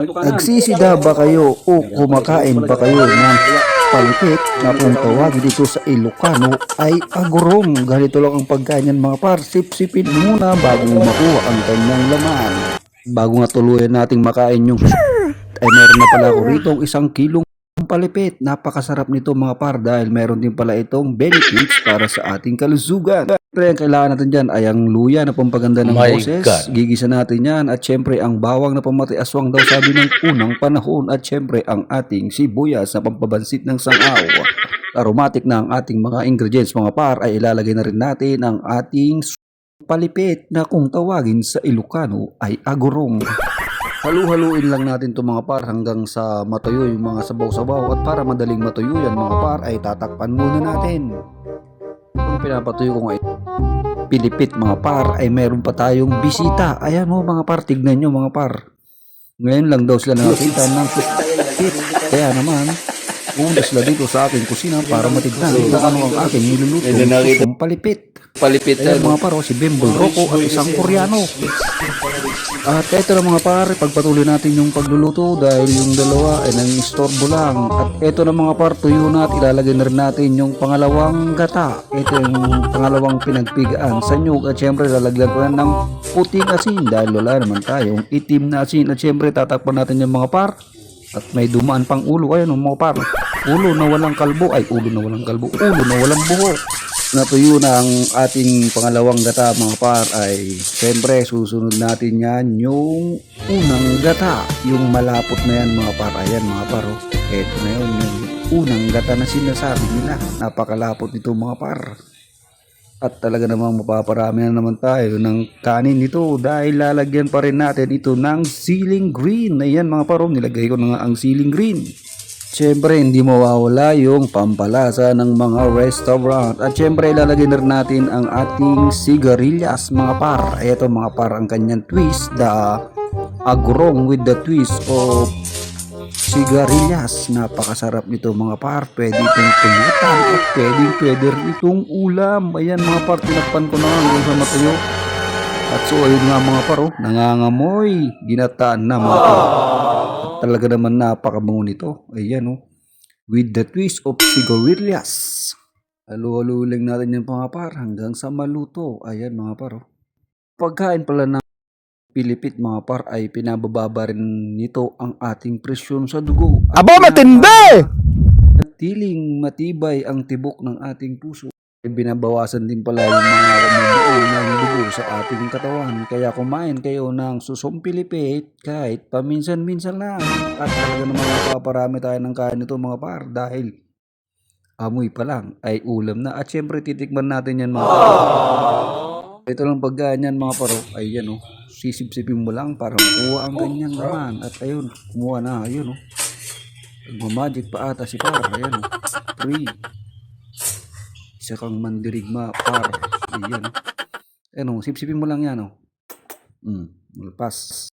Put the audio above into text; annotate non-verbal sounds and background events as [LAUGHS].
Nagsisida ba kayo o kumakain ba kayo ng palipit na kung dito sa Ilocano ay agurong. Ganito lang ang pagkain yan mga par. Sip-sipin muna bago makuha ang kanyang laman. Bago nga tuluyan nating makain yung ay meron na pala ako rito isang kilong palipit. Napakasarap nito mga par dahil meron din pala itong benefits para sa ating kalusugan. Siyempre, ang kailangan natin dyan ay ang luya na pampaganda ng My boses. God. Gigisa natin yan. At syempre, ang bawang na pamatay aswang daw sabi ng unang panahon. At syempre, ang ating sibuyas na pampabansit ng sangaw. Aromatic na ang ating mga ingredients mga par ay ilalagay na rin natin ang ating palipit na kung tawagin sa Ilocano ay agurong. Halu-haluin lang natin to mga par hanggang sa matuyo yung mga sabaw-sabaw at para madaling matuyo yan mga par ay tatakpan muna natin. Kung pinapatuyo ko ngayon, pilipit mga par ay meron pa tayong bisita. Ayan mo mga par, tignan nyo mga par. Ngayon lang daw sila nakakita ng. [LAUGHS] Kaya naman, pumunta sila dito sa aking kusina para matignan kung ano ang aking niluluto kung palipit. Palipit Ayan na. mga par, oh, si Bimbol Rocco at isang Koreano. At eto na mga par, pagpatuloy natin yung pagluluto dahil yung dalawa ay nang-istorbo lang. At eto na mga par, tuyo na at ilalagay na rin natin yung pangalawang gata. Ito yung pangalawang pinagpigaan sa nyug at syempre lalagyan ko yan ng puting asin dahil wala naman tayong itim na asin. At syempre tatakpan natin yung mga par. At may dumaan pang ulo. Ayan oh, mga par. Ulo na walang kalbo. Ay, ulo na walang kalbo. Ulo na walang buhok natuyo na ang ating pangalawang gata mga par ay siyempre susunod natin yan yung unang gata yung malapot na yan mga par ayan mga par oh. eto na yun yung unang gata na sinasabi nila napakalapot nito mga par at talaga namang mapaparami na naman tayo ng kanin nito dahil lalagyan pa rin natin ito ng ceiling green ayan mga par oh, nilagay ko na nga ang ceiling green Siyempre, hindi mawawala yung pampalasa ng mga restaurant. At siyempre, ilalagay na rin natin ang ating sigarilyas, mga par. Ito mga par ang kanyang twist, the agrong with the twist of sigarilyas. Napakasarap nito mga par. Pwede itong pulutan at pwede pwede rin itong ulam. Ayan mga par, tinakpan ko na hanggang sa matuyo. At so, ayun nga mga par, oh, nangangamoy. Ginataan na mga par. At talaga naman napakabango nito. Ayan oh. With the twist of sigarilyas. Halo-halo lang natin yung mga par hanggang sa maluto. Ayan mga par oh. Pagkain pala ng Pilipit mga par ay pinabababa rin nito ang ating presyon sa dugo. At Aba, matindi! Tiling matibay ang tibok ng ating puso. Ay binabawasan din pala yung mga rumubuo ng dugo sa ating katawan. Kaya kumain kayo ng susong pilipit kahit paminsan-minsan lang. At talaga naman napaparami tayo ng kain nito mga par dahil amoy pa lang ay ulam na. At syempre titikman natin yan mga par. Ito lang pagkaan yan mga paro. Ay yan oh. Sisip-sipin mo lang para makuha ang ganyan naman. At ayun, kumuha na. Ayun oh. Nagmamagic pa ata si par. Ayan oh. Three. Isa kang mandirigma par. Ayan oh. Ayan oh. Sip-sipin mo lang yan oh. Mm. Malpas.